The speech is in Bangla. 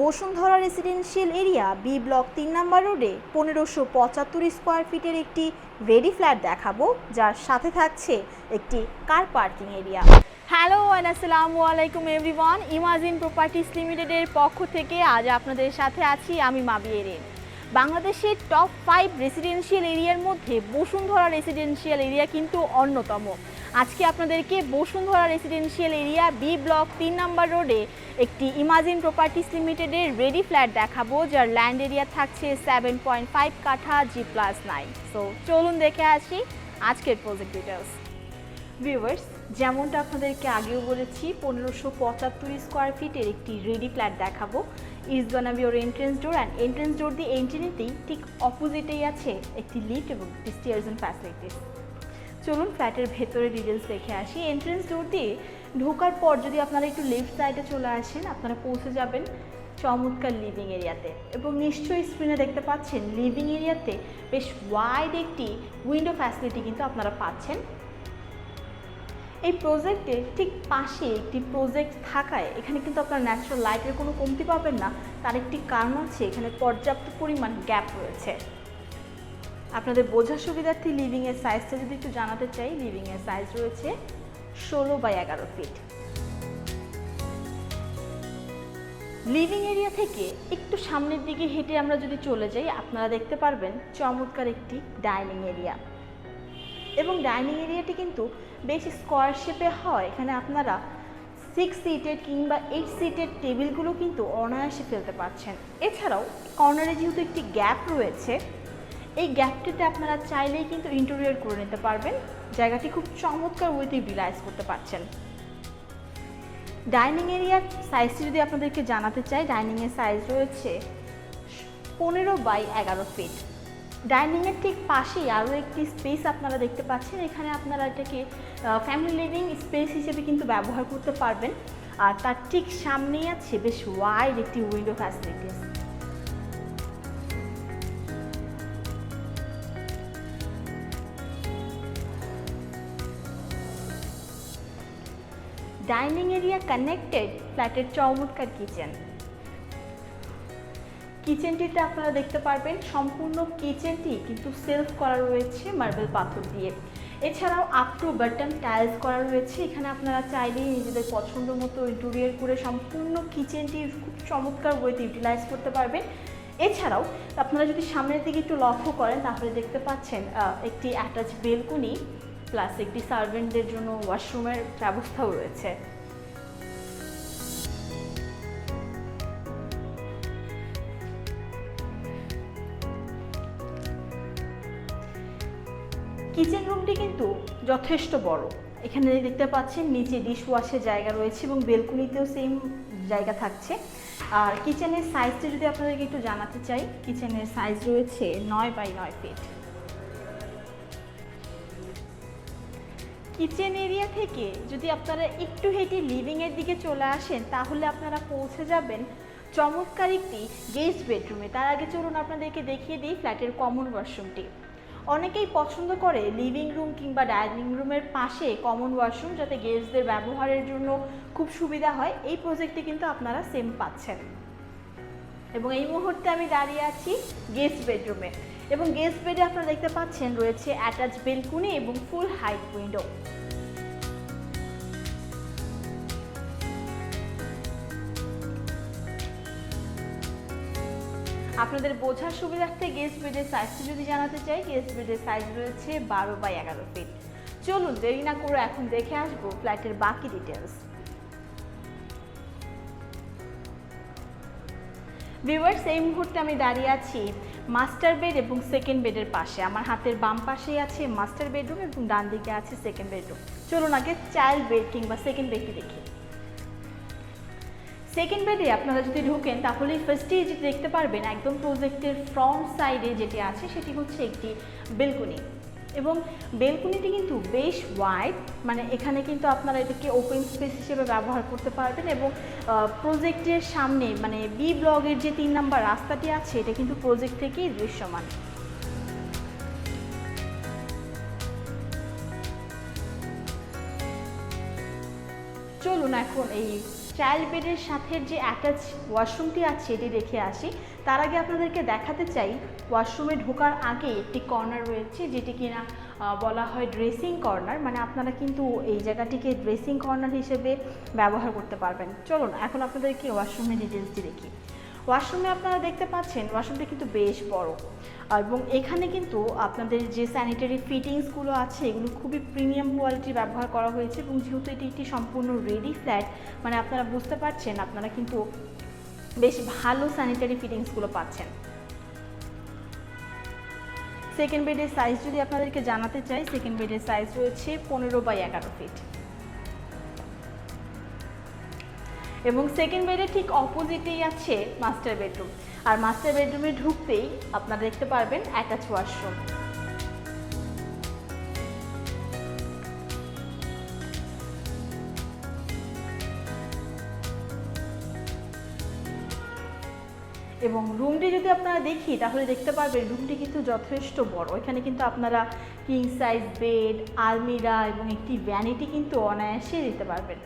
Bashundhara residential area B block তিন নম্বর রোডে পনেরোশো পঁচাত্তর স্কোয়ার ফিটের একটি রেডি ফ্ল্যাট দেখাবো, যার সাথে থাকছে একটি car parking area. Hello and আসসালামু আলাইকুম এভরিওয়ান ইমাজিন প্রপার্টিস লিমিটেডের পক্ষ থেকে আজ আপনাদের সাথে আছি আমি মাবিয়েরে বাংলাদেশের টপ ফাইভ রেসিডেন্সিয়াল এরিয়ার মধ্যে বসুন্ধরা রেসিডেন্সিয়াল এরিয়া কিন্তু অন্যতম। আজকে আপনাদেরকে Bashundhara residential area B block তিন নম্বর রোডে একটি ইমাজিন প্রপার্টিস লিমিটেডের রেডি ফ্ল্যাট দেখাবো, যার ল্যান্ড এরিয়া থাকছে সেভেন পয়েন্ট ফাইভ কাঠা জি প্লাস নাইন সো চলুন দেখে আসি আজকের প্রজেক্ট ডিটেলস ভিউয়ার্স যেমনটা আপনাদেরকে আগেও বলেছি, পনেরোশো পঁচাত্তর স্কোয়ার ফিটের একটি রেডি ফ্ল্যাট দেখাবো। Is B our entrance door and entrance door দিয়ে এন্ট্রি নিতেই ঠিক অপোজিটেই আছে একটি লিফট এবং স্টেয়ার্স অ্যান্ড ফ্যাসিলিটিস চলুন ফ্ল্যাটের ভেতরে ডিটেলস দেখে আসি। এন্ট্রেন্স ডোর দিয়ে ঢোকার পর যদি আপনারা একটু লেফট সাইডে চলে আসেন, আপনারা পৌঁছে যাবেন চমৎকার লিভিং এরিয়াতে এবং নিশ্চয়ই স্ক্রিনে দেখতে পাচ্ছেন লিভিং এরিয়াতে বেশ ওয়াইড একটি উইন্ডো ফ্যাসিলিটি কিন্তু আপনারা পাচ্ছেন। এই প্রজেক্টের ঠিক পাশে একটি প্রজেক্ট থাকায় এখানে কিন্তু আপনার ন্যাচারাল লাইটের কোনো কমতি পাবেন না। তার একটি কারণ হচ্ছে এখানে পর্যাপ্ত পরিমাণ গ্যাপ রয়েছে। আপনাদের বোঝার সুবিধার্থে লিভিংয়ের সাইজটা যদি একটু জানাতে চাই লিভিংয়ের সাইজ রয়েছে ষোলো বাই এগারো ফিট লিভিং এরিয়া থেকে একটু সামনের দিকে হেঁটে আমরা যদি চলে যাই, আপনারা দেখতে পারবেন চমৎকার একটি ডাইনিং এরিয়া এবং ডাইনিং এরিয়াটি কিন্তু বেশ স্কোয়ার শেপে হয়। এখানে আপনারা সিক্স সিটের কিংবা এইট সিটের টেবিলগুলো কিন্তু অনায়াসে ফেলতে পারছেন। এছাড়াও কর্নারে যেহেতু একটি গ্যাপ রয়েছে এই গ্যাপটিতে আপনারা চাইলেই কিন্তু ইন্টেরিয়র করে নিতে পারবেন। জায়গাটি খুব চমৎকার ওয়েতে ইউটিলাইজ করতে পারছেন। ডাইনিং এরিয়ার সাইজটি যদি আপনাদেরকে জানাতে চাই ডাইনিংয়ের সাইজ রয়েছে পনেরো বাই এগারো ফিট ডাইনিংয়ের ঠিক পাশেই আরও একটি স্পেস আপনারা দেখতে পাচ্ছেন। এখানে আপনারা এটাকে ফ্যামিলি লিভিং স্পেস হিসেবে কিন্তু ব্যবহার করতে পারবেন। আর তার ঠিক সামনেই আছে বেশ ওয়াইড একটি window facilities dining area connected ফ্ল্যাটের চমৎকার কিচেন কিচেনটিতে আপনারা দেখতে পারবেন সম্পূর্ণ কিচেনটি কিন্তু সেলফ করা রয়েছে মার্বেল পাথর দিয়ে। এছাড়াও আপ টু বাটন টাইলস করা রয়েছে। এখানে আপনারা চাইলেই নিজেদের পছন্দ মতো ইন্টেরিয়র করে সম্পূর্ণ কিচেনটি খুব চমৎকার ওয়েতে ইউটিলাইজ করতে পারবেন। এছাড়াও আপনারা যদি সামনের দিকে একটু লক্ষ্য করেন, তাহলে দেখতে পাচ্ছেন একটি অ্যাটাচ বেলকুনি প্লাস একটি সার্ভেন্টদের জন্য ওয়াশরুমের ব্যবস্থাও রয়েছে। কিচেন রুমটি কিন্তু যথেষ্ট বড়। এখানে দেখতে পাচ্ছেন নিচে ডিশ ওয়াশের জায়গা রয়েছে এবং বেলকুনিতেও সেম জায়গা থাকছে। আর কিচেনের সাইজটা যদি আপনাদেরকে একটু জানাতে চাই, কিচেনের সাইজ রয়েছে নয় বাই নয় ফিট। কিচেন এরিয়া থেকে যদি আপনারা একটু হেঁটে লিভিংয়ের দিকে চলে আসেন, তাহলে আপনারা পৌঁছে যাবেন চমৎকার একটি গেস্ট বেডরুমে তার আগে চলুন আপনাদেরকে দেখিয়ে দিই ফ্ল্যাটের কমন ওয়াশরুমটি অনেকেই পছন্দ করে লিভিং রুম কিংবা ডাইনিং রুমের পাশে কমন ওয়াশরুম যাতে গেস্টদের ব্যবহারের জন্য খুব সুবিধা হয়। এই প্রজেক্টে কিন্তু আপনারা সেম পাচ্ছেন। এবং এই মুহূর্তে আমি দাঁড়িয়ে আছি গেস্ট বেডরুমে এবং গেস্ট বেডে আপনারা দেখতে পাচ্ছেন রয়েছে অ্যাটাচ বেলকুনি এবং ফুল হাইট উইন্ডো আপনাদের বোঝার সুবিধার্থে গেস্ট বেডের সাইজটি যদি জানাতে চাই গেস্ট বেডের সাইজ রয়েছে বারো বাই এগারো ফিট চলুন দেরি না করে এখন দেখে আসব ফ্ল্যাটের বাকি ডিটেলস ভিউয়ার্স এই মুহূর্তে আমি দাঁড়িয়ে আছি মাস্টার বেড এবং সেকেন্ড বেডের পাশে। আমার হাতের বাম পাশেই আছে মাস্টার বেডরুম এবং ডান দিকে আছে সেকেন্ড বেডরুম চলুন আগে চাইল্ড বেড কিংবা সেকেন্ড বেডটি দেখি। সেকেন্ড বেডে আপনারা যদি ঢোকেন তাহলে ফার্স্টেই যেটি দেখতে পারবেন একদম প্রজেক্টের ফ্রন্ট সাইডে যেটি আছে, সেটি হচ্ছে একটি বেলকুনি এবং বেলকুনিটি কিন্তু বেশ ওয়াইড মানে এখানে কিন্তু আপনারা এটাকে ওপেন স্পেস হিসেবে ব্যবহার করতে পারবেন এবং প্রজেক্টের সামনে মানে বি ব্লগের যে তিন নাম্বার রাস্তাটি আছে, এটা কিন্তু প্রজেক্ট থেকেই দৃশ্যমান। চলুন এখন এই চাইল্ড বেডের সাথে যে অ্যাটাচ ওয়াশরুমটি আছে এটি রেখে আসি। তার আগে আপনাদেরকে দেখাতে চাই ওয়াশরুমে ঢোকার আগে একটি কর্নার রয়েছে, যেটি কিনা বলা হয় ড্রেসিং কর্নার মানে আপনারা কিন্তু এই জায়গাটিকে ড্রেসিং কর্নার হিসেবে ব্যবহার করতে পারবেন। চলুন, এখন আপনাদেরকে ওয়াশরুমের ডিটেলসটি দেখি। ওয়াশরুমে আপনারা দেখতে পাচ্ছেন, ওয়াশরুমটা কিন্তু বেশ বড়। এবং এখানে কিন্তু আপনাদের যে স্যানিটারি ফিটিংসগুলো আছে, এগুলো খুবই প্রিমিয়াম কোয়ালিটি ব্যবহার করা হয়েছে এবং যেহেতু এটি একটি সম্পূর্ণ রেডি ফ্ল্যাট মানে আপনারা বুঝতে পারছেন, আপনারা কিন্তু বেশ ভালো স্যানিটারি ফিটিংসগুলো পাচ্ছেন। সেকেন্ড বেডের সাইজ যদি আপনাদেরকে জানাতে চাই সেকেন্ড বেডের সাইজ রয়েছে পনেরো বাই এগারো ফিট এবং সেকেন্ড বেডের ঠিক অপোজিটেই আছে মাস্টার বেডরুম আর মাস্টার বেডরুমে ঢুকতেই আপনারা দেখতে পারবেন অ্যাটাচ ওয়াশরুম এবং রুমটি যদি আপনারা দেখি, তাহলে দেখতে পারবেন রুমটি কিন্তু যথেষ্ট বড়। এখানে কিন্তু আপনারা কিং সাইজ বেড আলমিরা এবং একটি ভ্যানিটি কিন্তু অনায়াসে দিতে পারবেন।